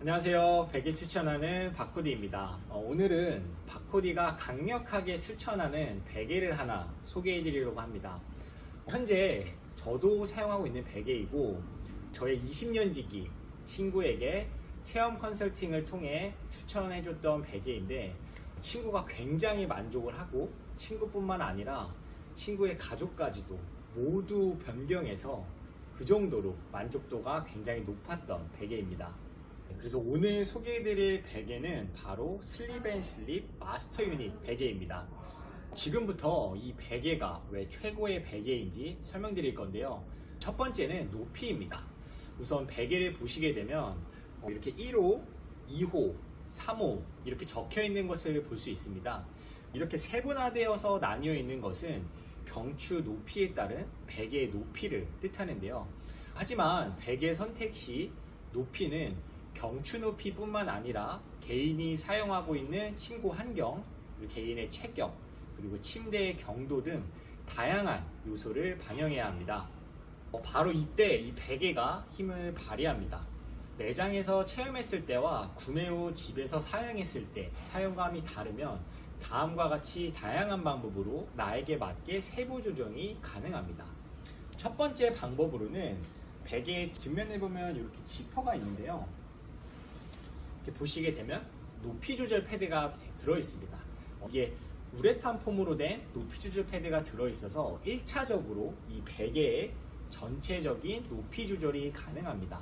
안녕하세요. 베개 추천하는 바코디입니다. 어, 오늘은 바코디가 강력하게 추천하는 베개를 하나 소개해 드리려고 합니다. 현재 저도 사용하고 있는 베개이고 저의 20년 지기 친구에게 체험 컨설팅을 통해 추천해 줬던 베개인데 친구가 굉장히 만족을 하고 친구뿐만 아니라 친구의 가족까지도 모두 변경해서 그 정도로 만족도가 굉장히 높았던 베개입니다. 네, 그래서 오늘 소개해드릴 베개는 바로 슬립 앤 슬립 마스터 유닛 베개입니다. 지금부터 이 베개가 왜 최고의 베개인지 설명드릴 건데요. 첫 번째는 높이입니다. 우선 베개를 보시게 되면 어, 이렇게 1호, 2호, 3호 이렇게 적혀 있는 것을 볼 수 있습니다. 이렇게 세분화되어서 나뉘어 있는 것은 경추 높이에 따른 베개의 높이를 뜻하는데요. 하지만 베개 선택 시 높이는 경추 높이뿐만 아니라 개인이 사용하고 있는 침구 환경, 개인의 체격, 그리고 침대의 경도 등 다양한 요소를 반영해야 합니다. 어, 바로 이때 이 베개가 힘을 발휘합니다. 매장에서 체험했을 때와 구매 후 집에서 사용했을 때 사용감이 다르면 다음과 같이 다양한 방법으로 나에게 맞게 세부 조정이 가능합니다. 첫 번째 방법으로는 베개 뒷면에 보면 이렇게 지퍼가 있는데요. 이렇게 보시게 되면 높이 조절 패드가 들어 있습니다. 이게 우레탄 폼으로 된 높이 조절 패드가 들어 있어서 1차적으로 이 베개의 전체적인 높이 조절이 가능합니다.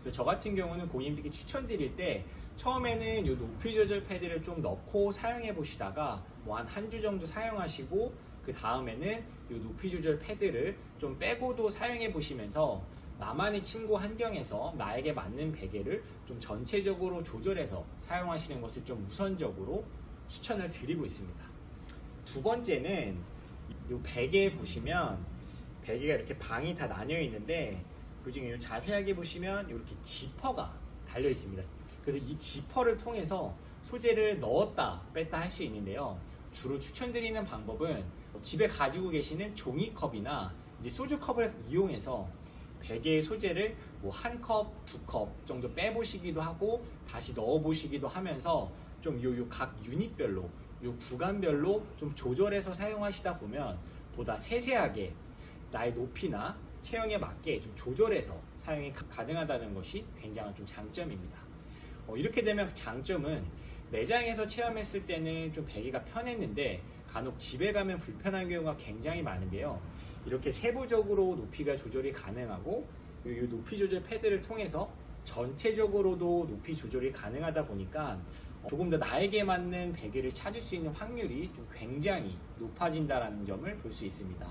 그래서 저 같은 경우는 고객님들께 추천드릴 때 처음에는 이 높이 조절 패드를 좀 넣고 사용해 보시다가 뭐 한 한 주 정도 사용하시고 그 다음에는 이 높이 조절 패드를 좀 빼고도 사용해 보시면서 나만의 침구 환경에서 나에게 맞는 베개를 좀 전체적으로 조절해서 사용하시는 것을 좀 우선적으로 추천을 드리고 있습니다. 두 번째는 이 베개 보시면 베개가 이렇게 방이 다 나뉘어 있는데 그중에 자세하게 보시면 이렇게 지퍼가 달려 있습니다. 그래서 이 지퍼를 통해서 소재를 넣었다 뺐다 할 수 있는데요. 주로 추천드리는 방법은 집에 가지고 계시는 종이컵이나 이제 소주컵을 이용해서 베개의 소재를 뭐 한 컵, 두 컵 정도 빼보시기도 하고 다시 넣어보시기도 하면서 좀 요 요 각 유닛별로 요 구간별로 좀 조절해서 사용하시다 보면 보다 세세하게 나의 높이나 체형에 맞게 좀 조절해서 사용이 가- 가능하다는 것이 굉장한 좀 장점입니다. 어, 이렇게 되면 장점은 매장에서 체험했을 때는 좀 베개가 편했는데 간혹 집에 가면 불편한 경우가 굉장히 많은데요. 이렇게 세부적으로 높이가 조절이 가능하고 이 높이 조절 패드를 통해서 전체적으로도 높이 조절이 가능하다 보니까 조금 더 나에게 맞는 베개를 찾을 수 있는 확률이 좀 굉장히 높아진다는 점을 볼 수 있습니다.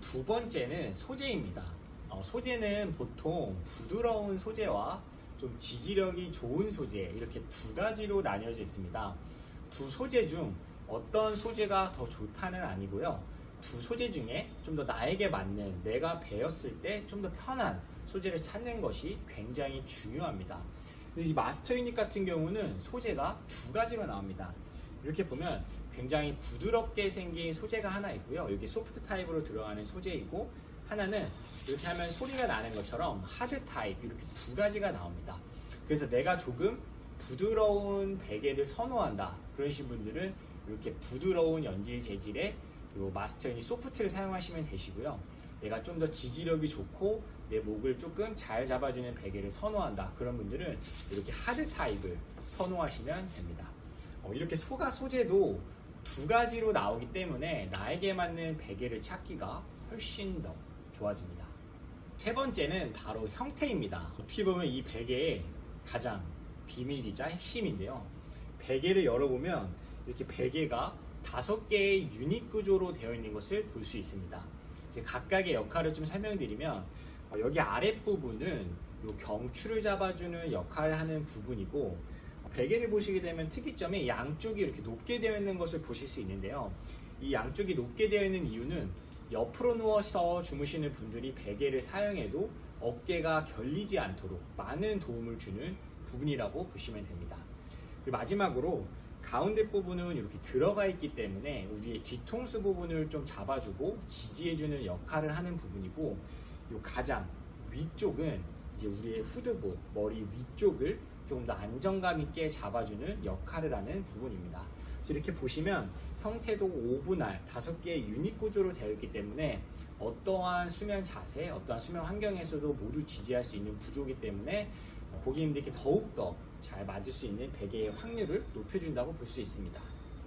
두 번째는 소재입니다. 어, 소재는 보통 부드러운 소재와 좀 지지력이 좋은 소재 이렇게 두 가지로 나뉘어져 있습니다. 두 소재 중 어떤 소재가 더 좋다는 아니고요. 두 소재 중에 좀 더 나에게 맞는 내가 배웠을 때 좀 더 편한 소재를 찾는 것이 굉장히 중요합니다. 이 마스터 유닛 같은 경우는 소재가 두 가지로 나옵니다. 이렇게 보면 굉장히 부드럽게 생긴 소재가 하나 있고요. 여기 소프트 타입으로 들어가는 소재이고 하나는 이렇게 하면 소리가 나는 것처럼 하드 타입 이렇게 두 가지가 나옵니다. 그래서 내가 조금 부드러운 베개를 선호한다 그러신 분들은 이렇게 부드러운 연질 재질의 요 마스터 유닛 소프트를 사용하시면 되시고요. 내가 좀 더 지지력이 좋고 내 목을 조금 잘 잡아주는 베개를 선호한다 그런 분들은 이렇게 하드 타입을 선호하시면 됩니다. 어, 이렇게 소가 소재도 두 가지로 나오기 때문에 나에게 맞는 베개를 찾기가 훨씬 더 좋아집니다. 세 번째는 바로 형태입니다. 어떻게 보면 이 베개의 가장 비밀이자 핵심인데요. 베개를 열어보면 이렇게 베개가 다섯 개의 유닛 구조로 되어 있는 것을 볼 수 있습니다. 이제 각각의 역할을 좀 설명드리면 어, 여기 아랫부분은 요 경추를 잡아주는 역할을 하는 부분이고 베개를 보시게 되면 특이점이 양쪽이 이렇게 높게 되어 있는 것을 보실 수 있는데요. 이 양쪽이 높게 되어 있는 이유는 옆으로 누워서 주무시는 분들이 베개를 사용해도 어깨가 결리지 않도록 많은 도움을 주는 부분이라고 보시면 됩니다. 마지막으로 가운데 부분은 이렇게 들어가 있기 때문에 우리의 뒤통수 부분을 좀 잡아주고 지지해주는 역할을 하는 부분이고 이 가장 위쪽은 이제 우리의 후드부 머리 위쪽을 조금 더 안정감 있게 잡아주는 역할을 하는 부분입니다. 이렇게 보시면 형태도 오분할 다섯 개의 유닛 구조로 되어 있기 때문에 어떠한 수면 자세, 어떠한 수면 환경에서도 모두 지지할 수 있는 구조이기 때문에 고객님들께 더욱더 잘 맞을 수 있는 베개의 확률을 높여준다고 볼 수 있습니다.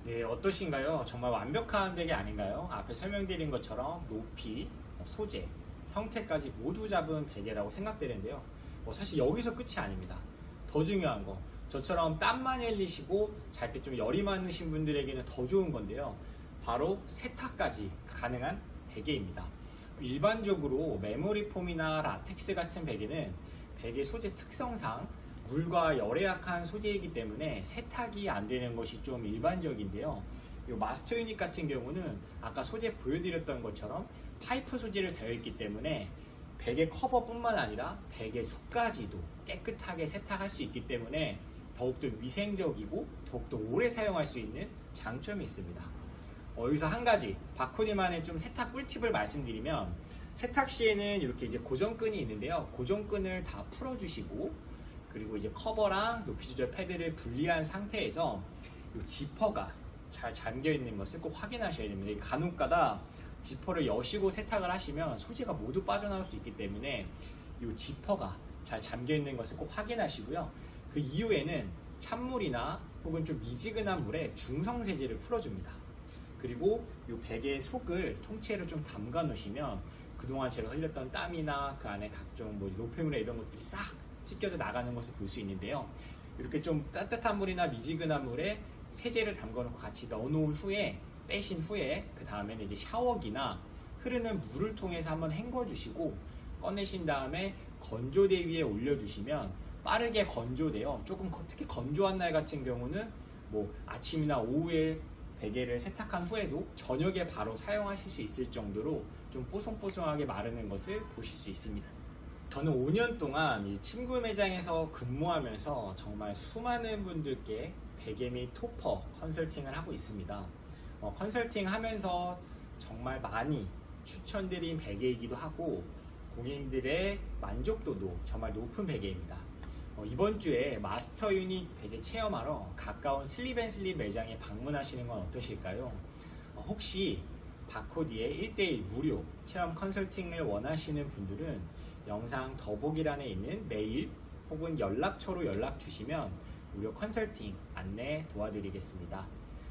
네, 어떠신가요? 정말 완벽한 베개 아닌가요? 앞에 설명드린 것처럼 높이, 소재, 형태까지 모두 잡은 베개라고 생각되는데요. 뭐 사실 여기서 끝이 아닙니다. 더 중요한 거, 저처럼 땀만 흘리시고 잘 때 좀 열이 많으신 분들에게는 더 좋은 건데요. 바로 세탁까지 가능한 베개입니다. 일반적으로 메모리 폼이나 라텍스 같은 베개는 베개 소재 특성상 물과 열에 약한 소재이기 때문에 세탁이 안 되는 것이 좀 일반적인데요. 이 마스터 유닛 같은 경우는 아까 소재 보여드렸던 것처럼 파이프 소재로 되어 있기 때문에 베개 커버뿐만 아니라 베개 속까지도 깨끗하게 세탁할 수 있기 때문에 더욱더 위생적이고 더욱더 오래 사용할 수 있는 장점이 있습니다. 어, 여기서 한 가지 바코디만의 좀 세탁 꿀팁을 말씀드리면 세탁 시에는 이렇게 이제 고정끈이 있는데요. 고정끈을 다 풀어주시고 그리고 이제 커버랑 높이 조절 패드를 분리한 상태에서 이 지퍼가 잘 잠겨 있는 것을 꼭 확인하셔야 됩니다. 간혹가다 지퍼를 여시고 세탁을 하시면 소재가 모두 빠져나올 수 있기 때문에 이 지퍼가 잘 잠겨 있는 것을 꼭 확인하시고요. 그 이후에는 찬물이나 혹은 좀 미지근한 물에 중성 세제를 풀어줍니다. 그리고 이 베개 속을 통째로 좀 담가 놓으시면 그동안 제가 흘렸던 땀이나 그 안에 각종 뭐 노폐물이나 이런 것들이 싹 씻겨져 나가는 것을 볼 수 있는데요. 이렇게 좀 따뜻한 물이나 미지근한 물에 세제를 담가 놓고 같이 넣어 놓은 후에 빼신 후에 그 다음에는 이제 샤워기나 흐르는 물을 통해서 한번 헹궈 주시고 꺼내신 다음에 건조대 위에 올려 주시면 빠르게 건조돼요. 조금 거- 특히 건조한 날 같은 경우는 뭐 아침이나 오후에 베개를 세탁한 후에도 저녁에 바로 사용하실 수 있을 정도로 좀 뽀송뽀송하게 마르는 것을 보실 수 있습니다. 저는 5년 동안 이 친구 매장에서 근무하면서 정말 수많은 분들께 베개 및 토퍼 컨설팅을 하고 있습니다. 어, 컨설팅 하면서 정말 많이 추천드린 베개이기도 하고 고객님들의 만족도도 정말 높은 베개입니다. 어, 이번 주에 마스터 유닛 베개 체험하러 가까운 슬립앤슬립 매장에 방문하시는 건 어떠실까요? 어, 혹시 바코디의 1대1 무료 체험 컨설팅을 원하시는 분들은 영상 더보기란에 있는 메일 혹은 연락처로 연락 주시면 무료 컨설팅 안내 도와드리겠습니다.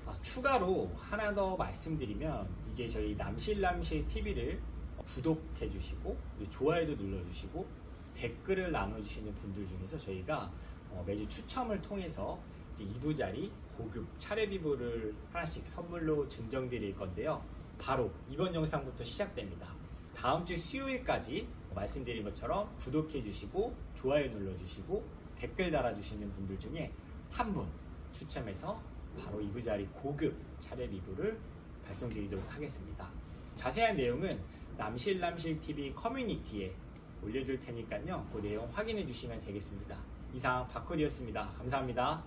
아, 추가로 하나 더 말씀드리면 이제 저희 남실남실 TV를 구독해 주시고 좋아요도 눌러 주시고 댓글을 나눠 주시는 분들 중에서 저희가 어, 매주 추첨을 통해서 이제 2부짜리 고급 차례비보를 하나씩 선물로 증정 드릴 건데요. 바로 이번 영상부터 시작됩니다. 다음 주 수요일까지 말씀드린 것처럼 구독해 주시고 좋아요 눌러 주시고 댓글 달아 주시는 분들 중에 한 분 추첨해서 바로 2부짜리 고급 차례비보를 발송드리도록 하겠습니다. 자세한 내용은 남실남실TV 커뮤니티에 올려둘 테니까요. 그 내용 확인해 주시면 되겠습니다. 이상 바코디였습니다. 감사합니다.